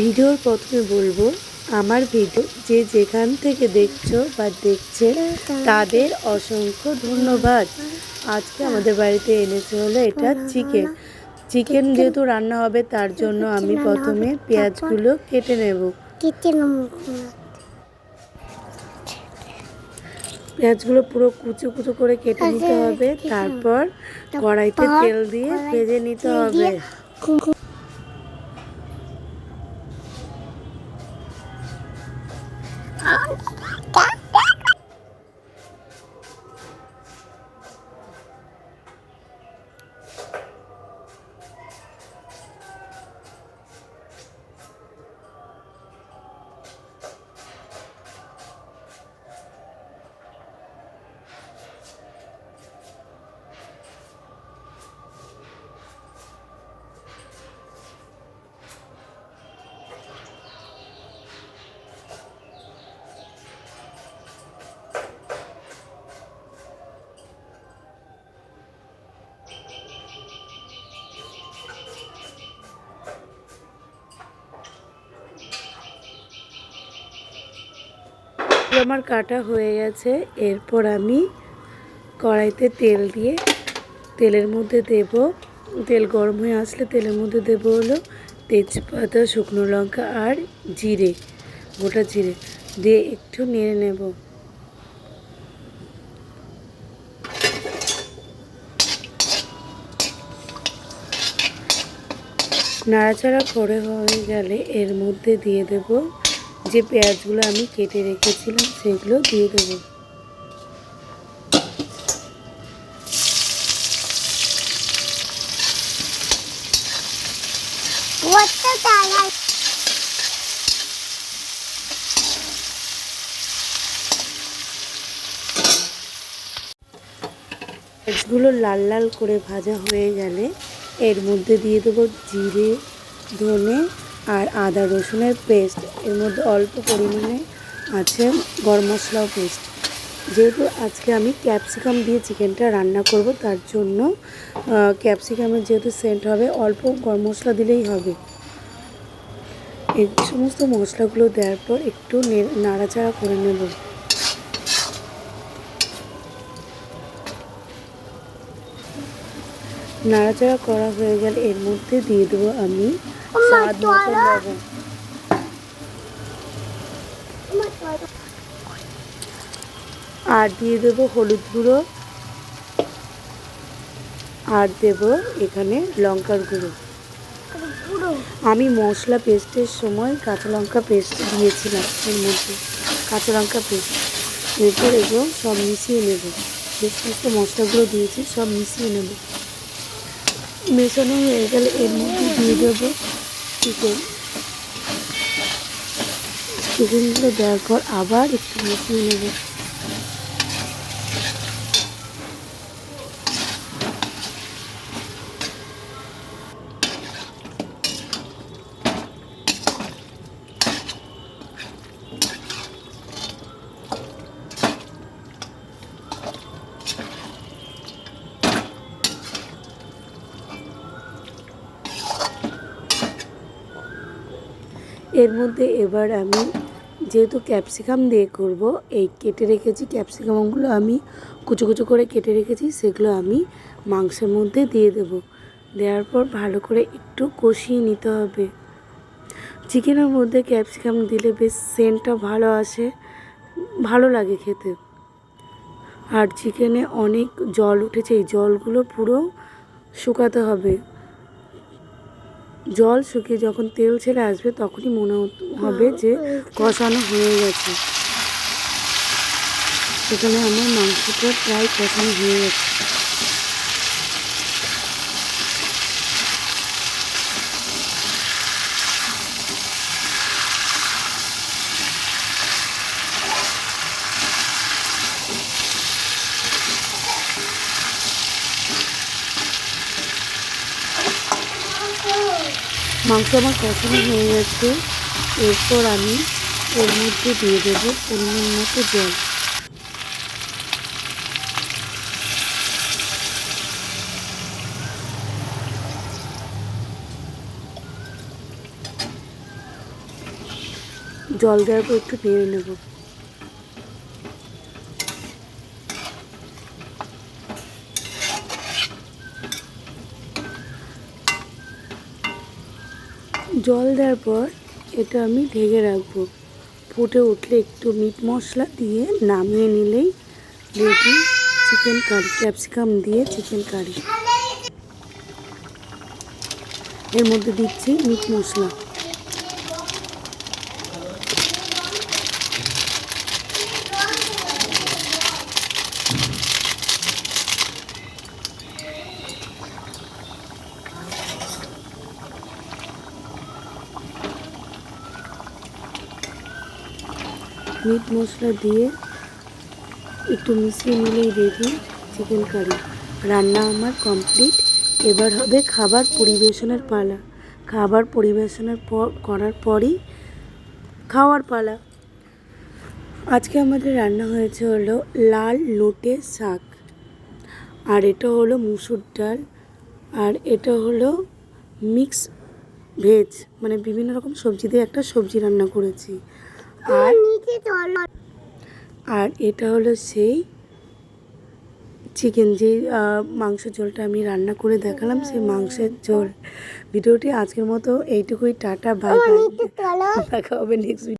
ভিডিওর প্রথমে বলব, আমার ভিডিও যে যেখান থেকে দেখছ বা দেখছে, তাদের অসংখ্য ধন্যবাদ। আজকে আমাদের বাড়িতে এনেছে হলো এটা চিকেন। চিকেন যেহেতু রান্না হবে, তার জন্য আমি প্রথমে পেঁয়াজগুলো কেটে নেব। পেঁয়াজগুলো পুরো কুচো কুচো করে কেটে নিতে হবে, তারপর কড়াইতে তেল দিয়ে ভেজে নিতে হবে। আমার কাটা হয়ে গেছে। এরপর আমি কড়াইতে তেল দিয়ে তেলের মধ্যে দেব। তেল গরম হয়ে আসলে তেলের মধ্যে দেব হলো তেজপাতা, শুকনো লঙ্কা আর জিরে, গোটা জিরে। দিয়ে একটু নেড়ে নেব। নাড়াচাড়া করে হয়ে গেলে এর মধ্যে দিয়ে দেব যে পেঁয়াজগুলো আমি কেটে রেখেছিলাম সেগুলো দিয়ে দেবো। পেঁয়াজগুলো লাল লাল করে ভাজা হয়ে গেলে এর মধ্যে দিয়ে দেবো জিরে ধনে আর আদা রসুনের পেস্ট, এর মধ্যে অল্প পরিমাণে আছে গরম মশলাও পেস্ট যেহেতু আজকে আমি ক্যাপসিকাম দিয়ে চিকেনটা রান্না করব, তার জন্য ক্যাপসিকামের যেহেতু সেন্ট হবে, অল্প গরম মশলা দিলেই হবে। এই সমস্ত মশলাগুলো দেওয়ার পর একটু নাড়াচাড়া করে নেব। নাড়াচাড়া করা হয়ে গেলে এর মধ্যে দিয়ে দেবো আমি স্বাদ মতো লবণ আর দিয়ে দেবো হলুদ গুঁড়ো। আর দেব এখানে লঙ্কার গুঁড়ো। আমি মশলা পেস্টের সময় কাঁচা লঙ্কা পেস্ট দিয়েছিলাম এর মধ্যে। কাঁচা লঙ্কা পেস্ট। এরপর এগুলো সব মিশিয়ে নেব। যে সমস্ত মশলাগুলো দিয়েছি সব মিশিয়ে নেব। মেশানো হয়ে গেলে এর মধ্যে দিয়ে দেবো চিকেন। চিকেনগুলো দেওয়ার পর আবার একটু মিশিয়ে নেব। এর মধ্যে এবার আমি যেহেতু ক্যাপসিকাম দিয়ে করব, এই কেটে রেখেছি ক্যাপসিকামগুলো আমি কুচো কুচো করে কেটে রেখেছি, সেগুলো আমি মাংসের মধ্যে দিয়ে দেব। দেওয়ার পর ভালো করে একটু কষিয়ে নিতে হবে। চিকেনের মধ্যে ক্যাপসিকাম দিলে বেশ সেন্টটা ভালো আসে, ভালো লাগে খেতে। আর চিকেনে অনেক জল উঠেছে, এই জলগুলো পুরো শুকাতে হবে। জল শুকিয়ে যখন তেল ছেড়ে আসবে তখনই মনে হবে যে কষানো হয়ে গেছে। সেখানে আমার মাংসটা প্রায় কষানো হয়ে গেছে। মাংস আমার কষানো হয়ে গেছে। এরপর আমি এর মধ্যে দিয়ে দেবো পরিমাণ মতো জল। জল দেওয়ার পর একটু নেড়ে নেব। জল দেওয়ার পর এটা আমি ঢেকে রাখব। ফুটে উঠলে একটু মিট মশলা দিয়ে নামিয়ে নিলেই রেডি চিকেন কারি, ক্যাপসিকাম দিয়ে চিকেন কারি। এর মধ্যে দিচ্ছি মিট মশলা। মিট মশলা দিয়ে একটু মিশিয়ে নিলেই রেডি চিকেন কারি রান্না আমার কমপ্লিট এবার হবে খাবার পরিবেশনের পালা। খাবার পরিবেশনের পর করার পরই খাওয়ার পালা। আজকে আমাদের রান্না হয়েছে হলো লাল লোটে শাক। আর এটা হলো মুসুর ডাল। আর এটা হলো মিক্স ভেজ মানে বিভিন্ন রকম সবজি দিয়ে একটা সবজি রান্না করেছি। আর আর এটা হলো সেই চিকেন যে আহ, মাংস ঝোলটা আমি রান্না করে দেখালাম সেই মাংসের ঝোল। ভিডিওটি আজকের মতো এইটুকুই টাটা বাই বাই। দেখা হবে নেক্সট